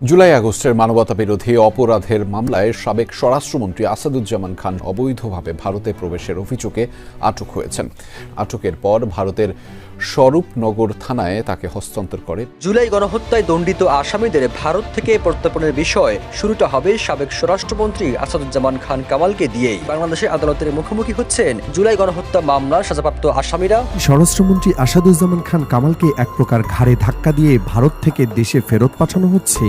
জুলাই আগস্টের মানবতা বিরোধী অপরাধের মামলায় সাবেক স্বরাষ্ট্রমন্ত্রী আসাদুজ্জামান খান অবৈধভাবে ভারতে প্রবেশের অভিযোগে আটক হয়েছেন। আটকের পর ভারতের স্বরূপনগর থানায় তাকে হস্তান্তর করে। জুলাই গণহত্যায় দণ্ডিত আসামিদের ভারত থেকে প্রত্যর্পণের বিষয় শুরুটা হবে সাবেক স্বরাষ্ট্রমন্ত্রী আসাদুজ্জামান খান কামালকে দিয়েই। বাংলাদেশের আদালতের মুখোমুখি হচ্ছেন জুলাই গণহত্যা মামলার সাজাপ্রাপ্ত আসামিরা। স্বরাষ্ট্রমন্ত্রী আসাদুজ্জামান খান কামালকে এক প্রকার ঘাড়ে ধাক্কা দিয়ে ভারত থেকে দেশে ফেরত পাঠানো হচ্ছে।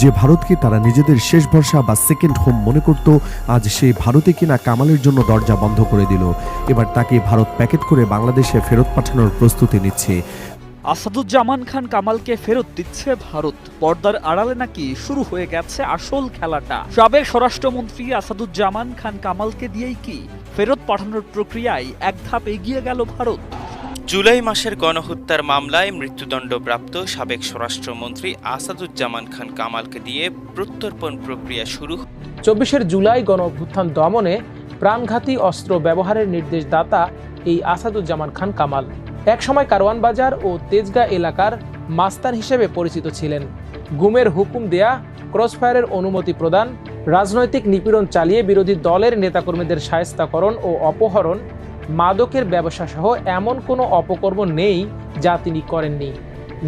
যে ভারতকে তারা নিজেদের শেষ ভরসা বা সেকেন্ড হোম মনে করত আজ সেই ভারতে কিনা কামালের জন্য দরজা বন্ধ করে দিল। এবার তাকে ভারত প্যাকেট করে বাংলাদেশে ফেরত পাঠানোর প্রস্তুতি নিচ্ছে। আসাদুজ্জামান খান কামালকে ফেরত দিচ্ছে ভারত। পর্দার আড়ালে নাকি শুরু হয়ে গেছে আসল খেলাটা। সাবেক স্বরাষ্ট্রমন্ত্রী আসাদুজ্জামান খান কামালকে দিয়েই কি? ফেরত পাঠানোর প্রক্রিয়ায় এক ধাপ এগিয়ে গেল ভারত। জুলাই মাসের গণহত্যার মামলায় মৃত্যুদণ্ডপ্রাপ্ত সাবেক স্বরাষ্ট্রমন্ত্রী আসাদুজ্জামান খান কামালকে দিয়ে প্রত্যর্পণ প্রক্রিয়া শুরু। চব্বিশের জুলাই গণ অভ্যুত্থান দমনে প্রাণঘাতী অস্ত্র ব্যবহারের নির্দেশদাতা এই আসাদুজ্জামান খান কামাল। একসময় কারওয়ান বাজার ও তেজগাঁ এলাকার মাস্তান হিসেবে পরিচিত ছিলেন। গুমের হুকুম দেয়া, ক্রসফায়ারের অনুমতি প্রদান, রাজনৈতিক নিপীড়ন চালিয়ে বিরোধী দলের নেতাকর্মীদের শায়েস্তাকরণ ও অপহরণ, মাদকের ব্যবসা সহ এমন কোনো অপকর্ম নেই যা তিনি করেননি।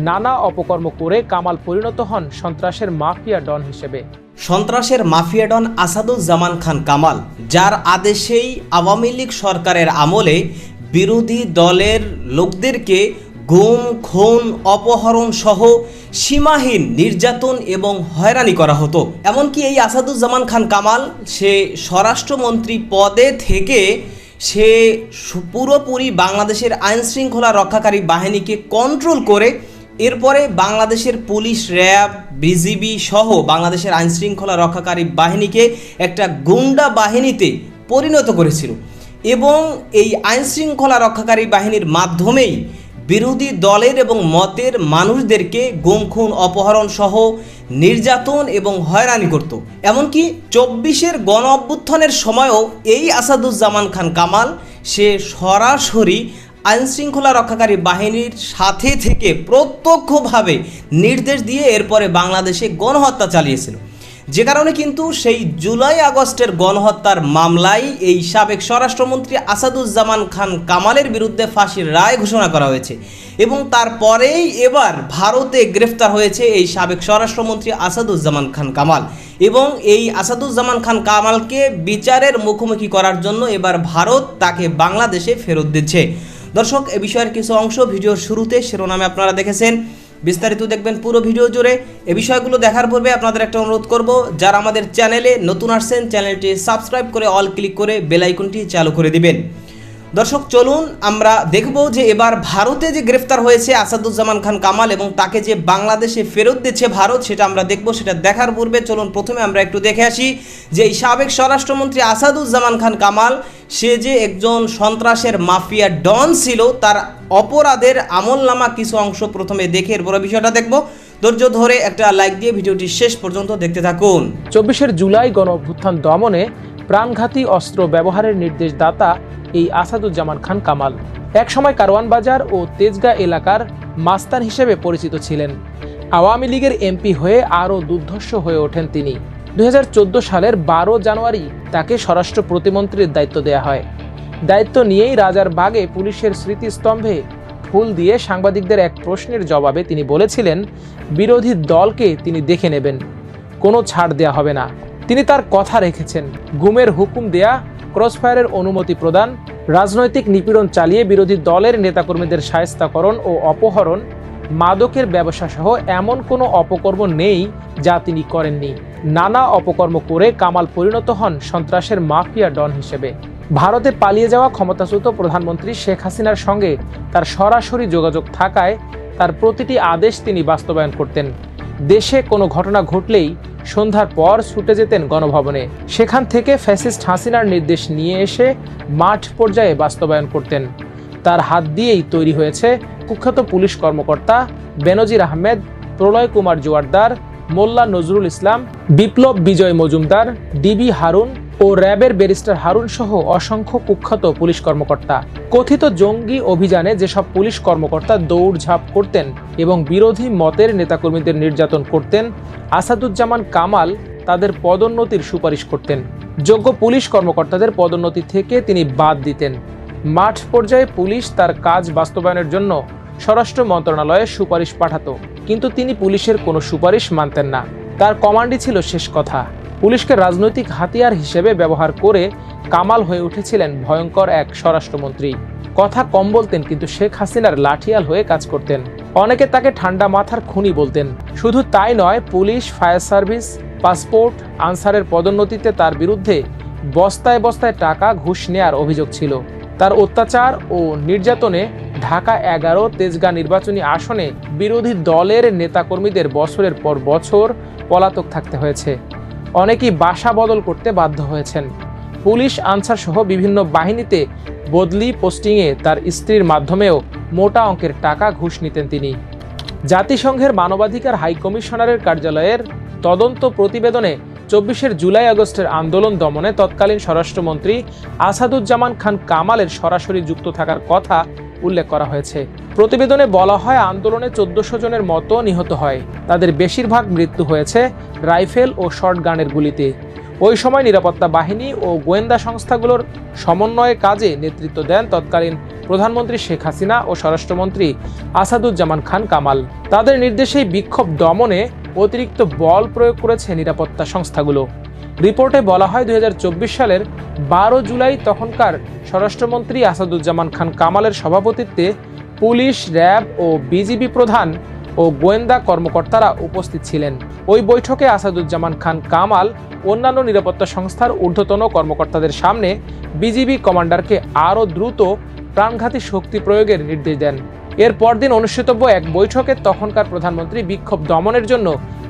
নানা অপকর্ম করে কামাল পরিণত হন সন্ত্রাসের মাফিয়া ডন হিসেবে। সন্ত্রাসের মাফিয়াডন আসাদুজ্জামান খান কামাল, যার আদেশেই আওয়ামী লীগ সরকারের আমলে বিরোধী দলের লোকদেরকে গুম, খুন, অপহরণ সহ সীমাহীন নির্যাতন এবং হয়রানি করা হতো। এমনকি এই আসাদুজ্জামান খান কামাল, সে স্বরাষ্ট্রমন্ত্রী পদে থেকে সে পুরোপুরি বাংলাদেশের আইন শৃঙ্খলা রক্ষাকারী বাহিনীকে কন্ট্রোল করে এরপরে বাংলাদেশের পুলিশ, র্যাব, বিজিবি সহ বাংলাদেশের আইন শৃঙ্খলা রক্ষাকারী বাহিনীকে একটা গুন্ডা বাহিনীতে পরিণত করেছিল। এবং এই আইন শৃঙ্খলা রক্ষাকারী বাহিনীর মাধ্যমেই বিরোধী দলের এবং মতের মানুষদেরকে গুম খুন অপহরণ সহ নির্যাতন এবং হয়রানি করত। এমনকি চব্বিশের গণ অভ্যুত্থানের সময়ও এই আসাদুজ্জামান খান কামাল, সে সরাসরি আইন শৃঙ্খলা রক্ষাকারী বাহিনীর সাথে থেকে প্রত্যক্ষভাবে নির্দেশ দিয়ে এরপরে বাংলাদেশে গণহত্যা চালিয়েছিল। যে কারণে কিন্তু সেই জুলাই আগস্টের গণহত্যার মামলায় এই সাবেক স্বরাষ্ট্রমন্ত্রী আসাদুজ্জামান খান কামালের বিরুদ্ধে ফাঁসির রায় ঘোষণা করা হয়েছে এবং তারপরেই এবার ভারতে গ্রেফতার হয়েছে এই সাবেক স্বরাষ্ট্রমন্ত্রী আসাদুজ্জামান খান কামাল। এবং এই আসাদুজ্জামান খান কামালকে বিচারের মুখোমুখি করার জন্য এবার ভারত তাকে বাংলাদেশে ফেরত দিচ্ছে। দর্শক, এ বিষয়ের কিছু অংশ ভিডিওর শুরুতে শিরোনামে আপনারা দেখেছেন। বিস্তারিত দেখবেন পুরো ভিডিও জুড়ে। এ বিষয়গুলো দেখার পূর্বে আপনাদের একটা অনুরোধ করব, যারা আমাদের চ্যানেলে নতুন আসছেন, চ্যানেলটি সাবস্ক্রাইব করে অল ক্লিক করে বেল আইকনটি চালু করে দিবেন। দর্শক, চলুন আমরা দেখব যে এবার ভারতে যে গ্রেফতার হয়েছে আসাদুজ্জামান খান কামাল এবং তাকে যে বাংলাদেশে ফেরত দিচ্ছে ভারত, সেটা আমরা দেখব, সেটা দেখার পূর্বে চলুন প্রথমে আমরা একটু দেখে আসি যে এই সাবেক স্বরাষ্ট্রমন্ত্রী আসাদুজ্জামান খান কামাল, সে যে একজন সন্ত্রাসের মাফিয়া ডন ছিল, তার অপরাধের আমল নামা কিছু অংশ প্রথমে দেখে এরপরে বিষয়টা দেখব। ধৈর্য ধরে একটা লাইক দিয়ে ভিডিওটি শেষ পর্যন্ত দেখতে থাকুন। চব্বিশের জুলাই গণ অভ্যুত্থান দমনে প্রাণঘাতী অস্ত্র ব্যবহারের নির্দেশদাতা এই আসাদুজ্জামান খান কামাল। একসময় কারওয়ান বাজার ও তেজগাঁ এলাকার মাস্তান হিসেবে পরিচিত ছিলেন। আওয়ামী লীগের এমপি হয়ে আরও দুর্ধর্ষ হয়ে ওঠেন তিনি। দুই সালের বারো জানুয়ারি তাকে স্বরাষ্ট্র প্রতিমন্ত্রীর দায়িত্ব দেয়া হয়। দায়িত্ব নিয়েই রাজার বাগে পুলিশের স্মৃতিস্তম্ভে ফুল দিয়ে সাংবাদিকদের এক প্রশ্নের জবাবে তিনি বলেছিলেন, বিরোধী দলকে তিনি দেখে নেবেন। কোনো ছাড় দেয়া হবে না। তিনি তার কথা রেখেছেন। গুমের হুকুম দেয়া ক্রসফায়ারের অনুমতি প্রদান, রাজনৈতিক নিপীড়ন চালিয়ে বিরোধী দলের নেতাকর্মীদের শায়েস্তাকরণ ও অপহরণ, মাদকের ব্যবসা সহ এমন কোনো অপকর্ম নেই যা তিনি করেননি। নানা অপকর্ম করে কামাল পরিণত হন সন্ত্রাসের মাফিয়া ডন হিসেবে। ভারতে পালিয়ে যাওয়া ক্ষমতাচ্যুত প্রধানমন্ত্রী শেখ হাসিনার সঙ্গে তার সরাসরি যোগাযোগ থাকায় তার প্রতিটি আদেশ তিনি বাস্তবায়ন করতেন। দেশে কোনো ঘটনা ঘটলেই সন্ধ্যার পর ছুটে যেতেন গণভবনে। সেখান থেকে ফ্যাসিস্ট হাসিনার নির্দেশ নিয়ে এসে মাঠ পর্যায়ে বাস্তবায়ন করতেন। তার হাত দিয়েই তৈরি হয়েছে কুখ্যাত পুলিশ কর্মকর্তা বেনজির আহমেদ, প্রলয় কুমার জোয়ারদার, মোল্লা নজরুল ইসলাম, বিপ্লব বিজয় মজুমদার ডিবি হারুন ও র্যাবের ব্যারিস্টার হারুন সহ অসংখ্য কুখ্যাত পুলিশ কর্মকর্তা। কথিত জঙ্গি অভিযানে যেসব পুলিশ কর্মকর্তা দৌড়ঝাঁপ করতেন এবং বিরোধী মতের নেতাকর্মীদের নির্যাতন করতেন, আসাদুজ্জামান কামাল তাদের পদোন্নতির সুপারিশ করতেন। যোগ্য পুলিশ কর্মকর্তাদের পদোন্নতি থেকে তিনি বাদ দিতেন। মাঠ পর্যায়ে পুলিশ তার কাজ বাস্তবায়নের জন্য স্বরাষ্ট্র মন্ত্রণালয়ে সুপারিশ পাঠাতো, কিন্তু তিনি পুলিশের কোনো সুপারিশ মানতেন না। তার কমান্ডই ছিল শেষ কথা। পুলিশকে রাজনৈতিক হাতিয়ার হিসেবে ব্যবহার করে কামাল হয়ে উঠেছিলেন ভয়ঙ্কর এক স্বরাষ্ট্রমন্ত্রী। কথা কম বলতেন, কিন্তু শেখ হাসিনার লাঠিয়াল হয়ে কাজ করতেন। অনেকে তাকে ঠান্ডা মাথার খুনি বলতেন। শুধু তাই নয়, পুলিশ, ফায়ার সার্ভিস, পাসপোর্ট, আনসারের পদোন্নতিতে তার বিরুদ্ধে বস্তায় বস্তায় টাকা ঘুষ নেয়ার অভিযোগ ছিল। তার অত্যাচার ও নির্যাতনে ঢাকা এগারো তেজগাঁ নির্বাচনী আসনে বিরোধী দলের নেতাকর্মীদের বছরের পর বছর পলাতক থাকতে হয়েছে। অনেকেই বাসা বদল করতে বাধ্য হয়েছেন। পুলিশ আনসার সহ বিভিন্ন বাহিনীতে বদলি পোস্টিংয়ে তার স্ত্রীর মাধ্যমেও মোটা অঙ্কের টাকা ঘুষ নিতেন তিনি। জাতিসংঘের মানবাধিকার হাইকমিশনারের কার্যালয়ের তদন্ত প্রতিবেদনে চব্বিশের জুলাই আগস্টের আন্দোলন দমনে তৎকালীন স্বরাষ্ট্রমন্ত্রী আসাদুজ্জামান খান কামালের সরাসরি যুক্ত থাকার কথা উল্লেখ করা হয়েছে। প্রতিবেদনে বলা হয়, আন্দোলনে চোদ্দশো জনের মতো নিহত হয়। তাদের বেশিরভাগ মৃত্যু হয়েছে রাইফেল ও শর্টগানের গুলিতে। ওই সময় নিরাপত্তা বাহিনী ও গোয়েন্দা সংস্থাগুলোর সমন্বয়ে কাজে নেতৃত্ব দেন তৎকালীন প্রধানমন্ত্রী শেখ হাসিনা ও স্বরাষ্ট্রমন্ত্রী আসাদুজ্জামান খান কামাল। তাদের নির্দেশেই বিক্ষোভ দমনে অতিরিক্ত বল প্রয়োগ করেছে নিরাপত্তা সংস্থাগুলো। রিপোর্টে বলা হয় দুই হাজার চব্বিশ সালের বারো জুলাই তখনকার স্বরাষ্ট্রমন্ত্রী আসাদুজ্জামান খান কামালের সভাপতিত্বে পুলিশ, র্যাব ও বিজিবি প্রধান ও গোয়েন্দা কর্মকর্তারা উপস্থিত ছিলেন। ওই বৈঠকে আসাদুজ্জামান খান কামাল অন্যান্য নিরাপত্তা সংস্থার ঊর্ধ্বতন কর্মকর্তাদের সামনে বিজিবি কমান্ডারকে আরও দ্রুত প্রাণঘাতী শক্তি প্রয়োগের নির্দেশ দেন। এর পরদিন অনুষ্ঠিতব্য এক বৈঠকে তখনকার প্রধানমন্ত্রী বিক্ষোভ দমনের জন্য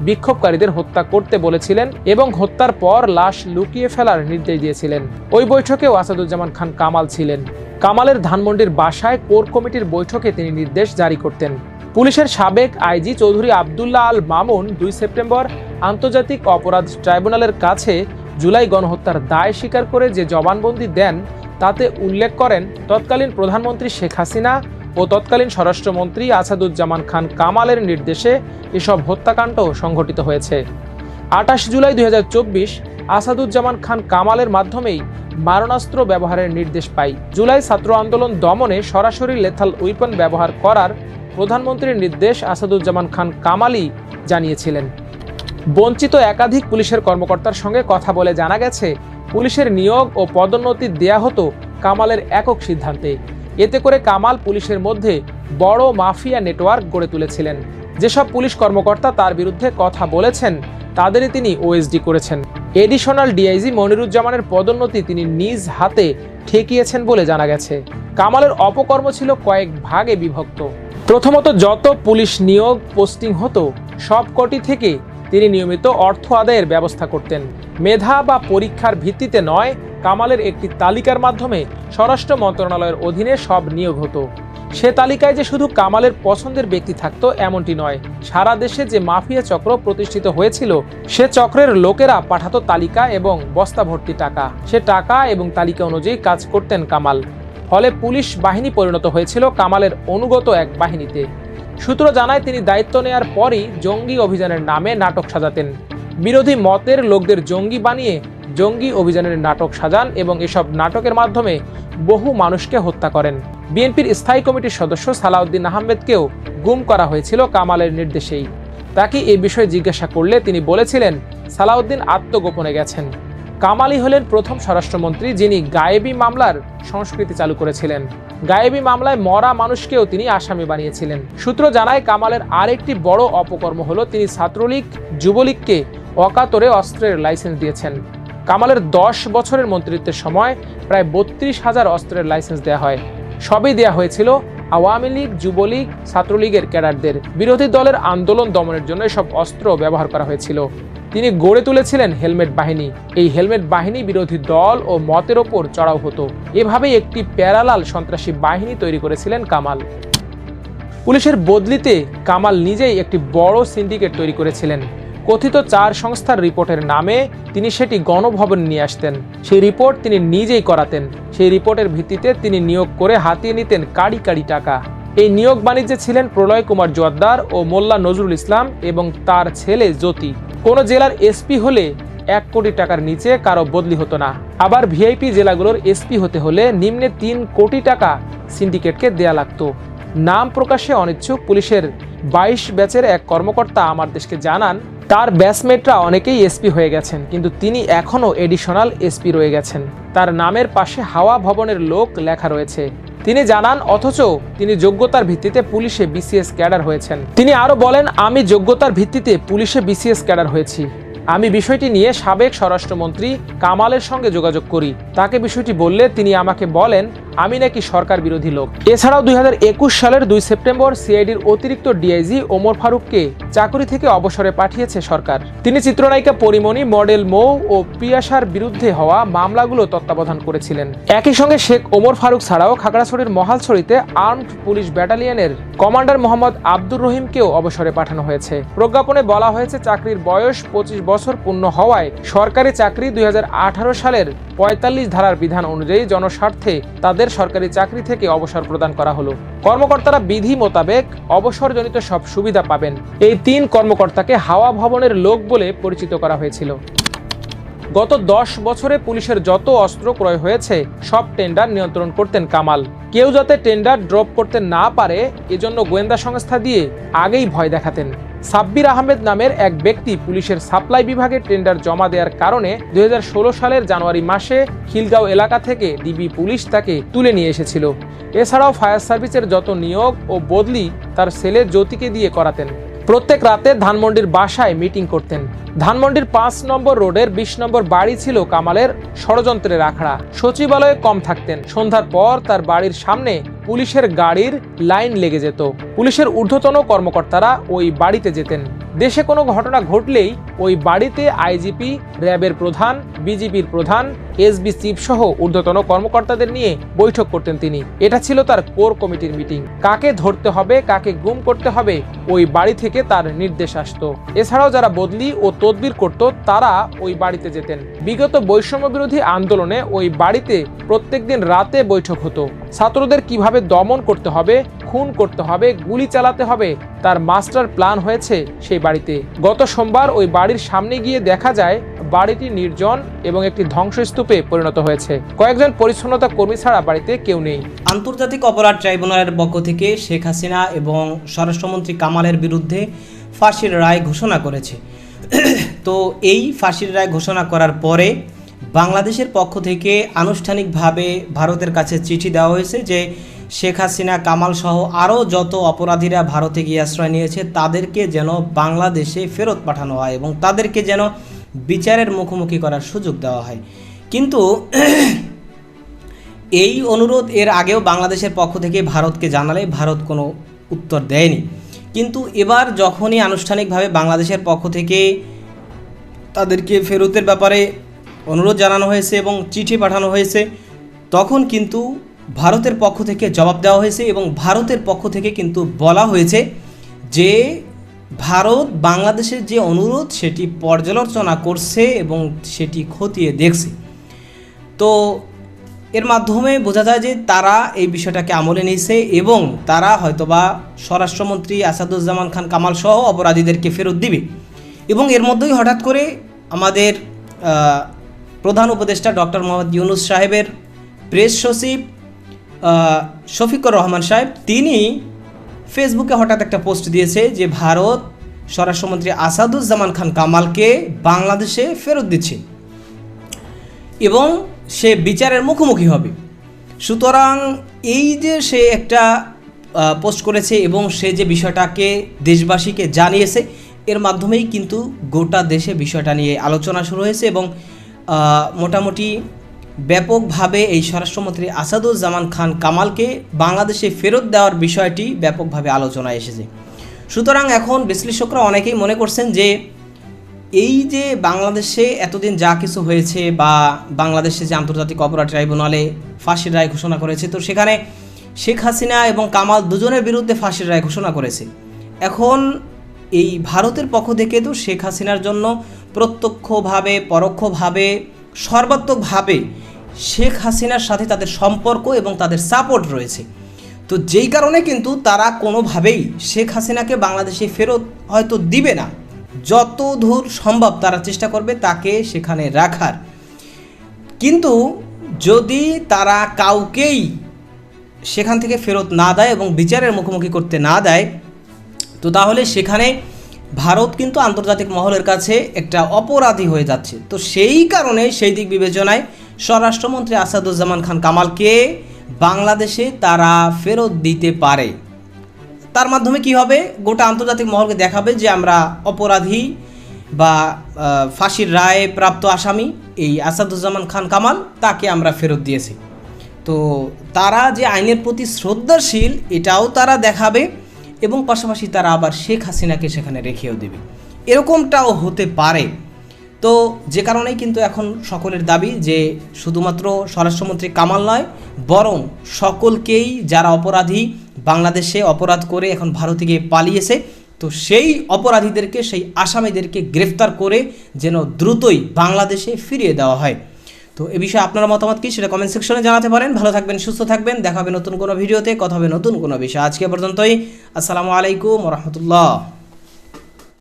বিক্ষোভকারীদের হত্যা করতে বলেছিলেন এবং হত্যার পর লাশ লুকিয়ে ফেলার নির্দেশ দিয়েছিলেন। ওই বৈঠকে আসাদুজ্জামান খান কামাল ছিলেন। কামালের ধানমন্ডির বাসায় কোর কমিটির বৈঠকে তিনি নির্দেশ জারি করতেন। পুলিশের সাবেক আইজি চৌধুরী আবদুল্লাহ আল মামুন দুই সেপ্টেম্বর আন্তর্জাতিক অপরাধ ট্রাইব্যুনালের কাছে জুলাই গণহত্যার দায় স্বীকার করে যে জবানবন্দি দেন, তাতে উল্লেখ করেন, তৎকালীন প্রধানমন্ত্রী শেখ হাসিনা ও তৎকালীন স্বরাষ্ট্রমন্ত্রী আসাদুজ্জামান খান কামালের নির্দেশে এসব হত্যাকাণ্ড সংঘটিত হয়েছে। আটাশ জুলাই দুই আসাদুজ্জামান খান কামালের মাধ্যমেই মারণাস্ত্র ব্যবহারের নির্দেশ পাই জুলাই ছাত্র আন্দোলন দমনে সরাসরি লেথাল উইপন ব্যবহার করার প্রধানমন্ত্রীর নির্দেশ আসাদুজ্জামান খান কামালই জানিয়েছিলেন। বঞ্চিত একাধিক পুলিশের কর্মকর্তার সঙ্গে কথা বলে জানা গেছে, পুলিশের নিয়োগ ও পদোন্নতি দেয়া হতো কামালের একক সিদ্ধান্তে। এতে করে কামাল পুলিশের মধ্যে বড় মাফিয়া নেটওয়ার্ক গড়ে তুলেছিলেন। যেসব পুলিশ কর্মকর্তা তার বিরুদ্ধে কথা বলেছেন, তাদেরই তিনি ওএসডি করেছেন। এডিশনাল ডিআইজি মনিরুজ্জামানের পদোন্নতি তিনি নিজ হাতে ঠেকিয়েছেন বলে জানা গেছে। কামালের অপকর্ম ছিল কয়েক ভাগে বিভক্ত। প্রথমত, যত পুলিশ নিয়োগ পোস্টিং হতো, সব কটি থেকে তিনি নিয়মিত অর্থ আদায়ের ব্যবস্থা করতেন। মেধা বা পরীক্ষার ভিত্তিতে নয় কামালের একটি তালিকার মাধ্যমে স্বরাষ্ট্র মন্ত্রণালয়ের অধীনে সব নিয়োগ হতো। সে তালিকায় যে শুধু কামালের পছন্দের ব্যক্তি থাকতো এমনটি নয়, সারা দেশে যে মাফিয়া চক্র প্রতিষ্ঠিত হয়েছিল, সে চক্রের লোকেরা পাঠাতো তালিকা এবং বস্তা ভর্তি টাকা। সে টাকা এবং তালিকা অনুযায়ী কাজ করতেন কামাল। ফলে পুলিশ বাহিনী পরিণত হয়েছিল কামালের অনুগত এক বাহিনীতে। সূত্র জানায়, তিনি দায়িত্ব নেয়ার পরই জঙ্গি অভিযানের নামে নাটক সাজাতেন। বিরোধী মতের লোকদের জঙ্গি বানিয়ে জঙ্গি অভিযানের নাটক সাজান এবং এসব নাটকের মাধ্যমে বহু মানুষকে হত্যা করেন। বিএনপির স্থায়ী কমিটির সদস্য সালাউদ্দিন আহমেদকেও গুম করা হয়েছিল কামালের নির্দেশেই। তাকে এ বিষয়ে জিজ্ঞাসা করলে তিনি বলেছিলেন, সালাউদ্দিন আত্মগোপনে গেছেন। কামালি হলেন প্রথম স্বরাষ্ট্রমন্ত্রী যিনি গায়েবী মামলার সংস্কৃতি চালু করেছিলেন। গায়েবী মামলায় মরা মানুষকেও তিনি আসামি বানিয়েছিলেন। সূত্র জানায়, কামালের আরেকটি বড় অপকর্ম হলো তিনি ছাত্রলীগ, যুবলীগকে অকাতরে অস্ত্রের লাইসেন্স দিয়েছেন। কামালের দশ বছরের মন্ত্রিত্বের সময় প্রায় বত্রিশ হাজার অস্ত্রের লাইসেন্স দেওয়া হয়। সবই দেওয়া হয়েছিল আওয়ামী লীগ, যুবলীগ, ছাত্রলীগের ক্যাডারদের। বিরোধী দলের আন্দোলন দমনের জন্য এসব অস্ত্র ব্যবহার করা হয়েছিল। তিনি গড়ে তুলেছিলেন হেলমেট বাহিনী। এই হেলমেট বাহিনী বিরোধী দল ও মতের ওপর চড়াও হতো। এভাবেই একটি প্যারালাল সন্ত্রাসী বাহিনী তৈরি করেছিলেন কামাল। পুলিশের বদলিতে কামাল নিজেই একটি বড় সিন্ডিকেট তৈরি করেছিলেন। কথিত চার সংস্থার রিপোর্টের নামে তিনি সেটি গণভবনে নিয়ে আসতেন। সেই রিপোর্ট তিনি নিজেই করাতেন। সেই রিপোর্টের ভিত্তিতে তিনি নিয়োগ করে হাতিয়ে নিতেন কাড়ি কাড়ি টাকা। এই নিয়োগ বাণিজ্যে ছিলেন প্রলয় কুমার জোয়াদ্দার ও মোল্লা নজরুল ইসলাম এবং তার ছেলে জ্যোতি। কোনো জেলার এসপি হলে এক কোটি টাকার নিচে কারও বদলি হতো না। আবার ভিআইপি জেলাগুলোর এসপি হতে হলে নিম্নে তিন কোটি টাকা সিন্ডিকেটকে দেয়া লাগতো। নাম প্রকাশে অনিচ্ছুক পুলিশের বাইশ ব্যাচের এক কর্মকর্তা আমার দেশকে জানান তার ব্যাচমেটরা অনেকেই এসপি হয়ে গেছেন, কিন্তু তিনি এখনও এডিশনাল এসপি রয়ে গেছেন। তার নামের পাশে হাওয়া ভবনের লোক লেখা রয়েছে। তিনি জানান, অথচ তিনি যোগ্যতার ভিত্তিতে পুলিশে বিসিএস ক্যাডার হয়েছেন। তিনি আরও বলেন, আমি যোগ্যতার ভিত্তিতে পুলিশে বিসিএস ক্যাডার হয়েছি। আমি বিষয়টি নিয়ে সাবেক স্বরাষ্ট্রমন্ত্রী কামালের সঙ্গে যোগাযোগ করি। তাকে বিষয়টি বললে তিনি আমাকে বলেন আমি নাকি সরকার বিরোধী লোক। এছাড়াও দুই হাজার একুশ সালের দুই সেপ্টেম্বর সিআইডির অতিরিক্ত ডিআইজি ওমর ফারুককে চাকরি থেকে অবসরে পাঠিয়েছে সরকার। তিনি চিত্রনায়িকা পরিমণি, মডেল মৌ ও পিয়াসার বিরুদ্ধে হওয়া মামলাগুলো তত্ত্বাবধান করেছিলেন। একই সঙ্গে শেখ ওমর ফারুক ছাড়াও খাগড়াছড়ির মহালছড়িতে আর্মড পুলিশ ব্যাটালিয়নের কমান্ডার মোহাম্মদ আব্দুর রহিমকেও অবসরে পাঠানো হয়েছে। প্রজ্ঞাপনে বলা হয়েছে, চাকরির বয়স পঁচিশ বছর পূর্ণ হওয়ায় সরকারি চাকরি দুই হাজার আঠারো সালের পঁয়তাল্লিশ ধারার বিধান অনুযায়ী জনস্বার্থে তাদের সরকারি চাকরি থেকে অবসর প্রদান করা হলো। কর্মকর্তারা বিধি মোতাবেক অবসরজনিত সব সুবিধা পাবেন। এই তিন কর্মকর্তাকে হাওয়া ভবনের লোক বলে পরিচিত করা হয়েছিল। গত দশ বছরে পুলিশের যত অস্ত্র ক্রয় হয়েছে, সব টেন্ডার নিয়ন্ত্রণ করতেন কামাল। কেউ যাতে টেন্ডার ড্রপ করতে না পারে, এজন্য গোয়েন্দা সংস্থা দিয়ে আগেই ভয় দেখাতেন। সাব্বির আহমেদ নামের এক ব্যক্তি পুলিশের সাপ্লাই বিভাগে টেন্ডার জমা দেওয়ার কারণে দু হাজার ষোলো সালের জানুয়ারি মাসে খিলগাঁও এলাকা থেকে ডিবি পুলিশ তাকে তুলে নিয়ে এসেছিল। এছাড়াও ফায়ার সার্ভিসের যত নিয়োগ ও বদলি তার ছেলে জ্যোতিকে দিয়ে করাতেন। প্রত্যেক রাতে ধানমন্ডির বাসায় মিটিং করতেন। ধানমন্ডির পাঁচ নম্বর রোডের বিশ নম্বর বাড়ি ছিল কামালের ষড়যন্ত্রের আখড়া। সচিবালয়ে কম থাকতেন। সন্ধ্যার পর তার বাড়ির সামনে পুলিশের গাড়ির লাইন লেগে যেত। পুলিশের ঊর্ধ্বতন কর্মকর্তারা ওই বাড়িতে যেতেন। দেশে কোনো ঘটনা ঘটলেই ওই বাড়িতে আইজিপি, র্যাবের প্রধান, বিজিবির প্রধান এসবি চিফ সহ ঊর্ধ্বতন কর্মকর্তাদের নিয়ে বৈঠক করতেন তিনি। এটা ছিল তার কোর কমিটির মিটিং। কাকে ধরতে হবে, কাকে গুম করতে হবে, ওই বাড়ি থেকে তার নির্দেশ আসতো। এছাড়াও যারা বদলি ও তদবির করত, তারা ওই বাড়িতে যেতেন। বিগত বৈষম্য বিরোধী আন্দোলনে ওই বাড়িতে প্রত্যেকদিন রাতে বৈঠক হতো। ছাত্রদের কীভাবে দমন করতে হবে, খুন করতে হবে, গুলি চালাতে হবে, তার মাস্টার প্ল্যান হয়েছে সেই বাড়িতে। গত সোমবার ওই বাড়ির সামনে গিয়ে দেখা যায় বাড়িটি নির্জন এবং একটি ধ্বংসস্তূপে পরিণত হয়েছে। কয়েকজন পরিচ্ছন্নতা কর্মী ছাড়া বাড়িতে কেউ নেই। আন্তর্জাতিক অপরাধ ট্রাইব্যুনালের পক্ষ থেকে শেখ হাসিনা এবং স্বরাষ্ট্রমন্ত্রী কামালের বিরুদ্ধে ফাঁসির রায় ঘোষণা করেছে। তো এই ফাঁসির রায় ঘোষণা করার পরে বাংলাদেশের পক্ষ থেকে আনুষ্ঠানিকভাবে ভারতের কাছে চিঠি দেওয়া হয়েছে যে শেখ হাসিনা, কামাল সহ আরও যত অপরাধীরা ভারতে গিয়ে আশ্রয় নিয়েছে, তাদেরকে যেন বাংলাদেশে ফেরত পাঠানো হয় এবং তাদেরকে যেন বিচারের মুখোমুখি করার সুযোগ দেওয়া হয়। কিন্তু এই অনুরোধ এর আগেও বাংলাদেশের পক্ষ থেকে ভারতকে জানালে ভারত কোনো উত্তর দেয়নি। কিন্তু এবার যখনই আনুষ্ঠানিকভাবে বাংলাদেশের পক্ষ থেকে তাদেরকে ফেরতের ব্যাপারে অনুরোধ জানানো হয়েছে এবং চিঠি পাঠানো হয়েছে, তখন কিন্তু ভারতের পক্ষ থেকে জবাব দেওয়া হয়েছে এবং ভারতের পক্ষ থেকে কিন্তু বলা হয়েছে যে ভারত বাংলাদেশের যে অনুরোধ, সেটি পর্যালোচনা করছে এবং সেটি খতিয়ে দেখছে। তো এর মাধ্যমে বোঝা যায় যে তারা এই বিষয়টাকে আমলে নিয়েছে এবং তারা হয়তোবা স্বরাষ্ট্রমন্ত্রী আসাদুজ্জামান খান কামাল সহ অপরাধীদেরকে ফেরত দিবে। এবং এর মধ্যেই হঠাৎ করে আমাদের প্রধান উপদেষ্টা ডক্টর মোহাম্মদ ইউনুস সাহেবের প্রেস সচিব শফিকুর রহমান সাহেব, তিনি ফেসবুকে হঠাৎ একটা পোস্ট দিয়েছে যে ভারত স্বরাষ্ট্রমন্ত্রী আসাদুজ্জামান খান কামালকে বাংলাদেশে ফেরত দিচ্ছে এবং সে বিচারের মুখোমুখি হবে। সুতরাং এই যে সে একটা পোস্ট করেছে এবং সে যে বিষয়টাকে দেশবাসীকে জানিয়েছে, এর মাধ্যমেই কিন্তু গোটা দেশে বিষয়টা নিয়ে আলোচনা শুরু হয়েছে এবং মোটামুটি ব্যাপকভাবে এই স্বরাষ্ট্রমন্ত্রী আসাদুজ্জামান খান কামালকে বাংলাদেশে ফেরত দেওয়ার বিষয়টি ব্যাপকভাবে আলোচনায় এসেছে। সুতরাং এখন বিশ্লেষকরা অনেকেই মনে করছেন যে এই যে বাংলাদেশে এতদিন যা কিছু হয়েছে বা বাংলাদেশে যে আন্তর্জাতিক অপরাধ ট্রাইব্যুনালে ফাঁসির রায় ঘোষণা করেছে, তো সেখানে শেখ হাসিনা এবং কামাল দুজনের বিরুদ্ধে ফাঁসির রায় ঘোষণা করেছে। এখন এই ভারতের পক্ষ থেকে তো শেখ হাসিনার জন্য প্রত্যক্ষভাবে, পরোক্ষভাবে, সর্বাত্মকভাবে শেখ হাসিনার সাথে তাদের সম্পর্ক এবং তাদের সাপোর্ট রয়েছে। তো যেই কারণে কিন্তু তারা কোনোভাবেই শেখ হাসিনাকে বাংলাদেশে ফেরত হয়তো দিবে না। যত দূর সম্ভব তারা চেষ্টা করবে তাকে সেখানে রাখার। কিন্তু যদি তারা কাউকেই সেখান থেকে ফেরত না দেয় এবং বিচারের মুখোমুখি করতে না দেয়, তো তাহলে সেখানে ভারত কিন্তু আন্তর্জাতিক মহলের কাছে একটা অপরাধী হয়ে যাচ্ছে। তো সেই কারণে সেই দিক বিবেচনায় স্বরাষ্ট্রমন্ত্রী আসাদুজ্জামান খান কামালকে বাংলাদেশে তারা ফেরত দিতে পারে। তার মাধ্যমে কি হবে? গোটা আন্তর্জাতিক মহলকে দেখাবে যে আমরা অপরাধী বা ফাঁসির রায় প্রাপ্ত আসামি। এই আসাদুজ্জামান খান কামাল তাকে আমরা ফেরত দিয়েছি। তো তারা যে আইনের প্রতি শ্রদ্ধাশীল, এটাও তারা দেখাবে এবং পাশাপাশি তারা আবার শেখ হাসিনাকে সেখানে রেখেও দেবে। এরকমটাও হতে পারে। তো যে কারণেই কিন্তু এখন সকলের দাবি যে শুধুমাত্র স্বরাষ্ট্রমন্ত্রী কামাল নয়, বরং সকলকেই যারা অপরাধী বাংলাদেশে অপরাধ করে এখন ভারতে গিয়ে পালিয়েছে, তো সেই অপরাধীদেরকে, সেই আসামিদেরকে গ্রেফতার করে যেন দ্রুতই বাংলাদেশে ফিরিয়ে দেওয়া হয়। তো এ বিষয়ে আপনার মতামত কী সেটা কমেন্ট সেকশনে জানাতে পারেন। ভালো থাকবেন, সুস্থ থাকবেন। দেখা হবে নতুন কোনো ভিডিওতে, কথা হবে নতুন কোনো বিষয়। আজকে পর্যন্তই। আসসালামু আলাইকুম রহমতুল্লাহ।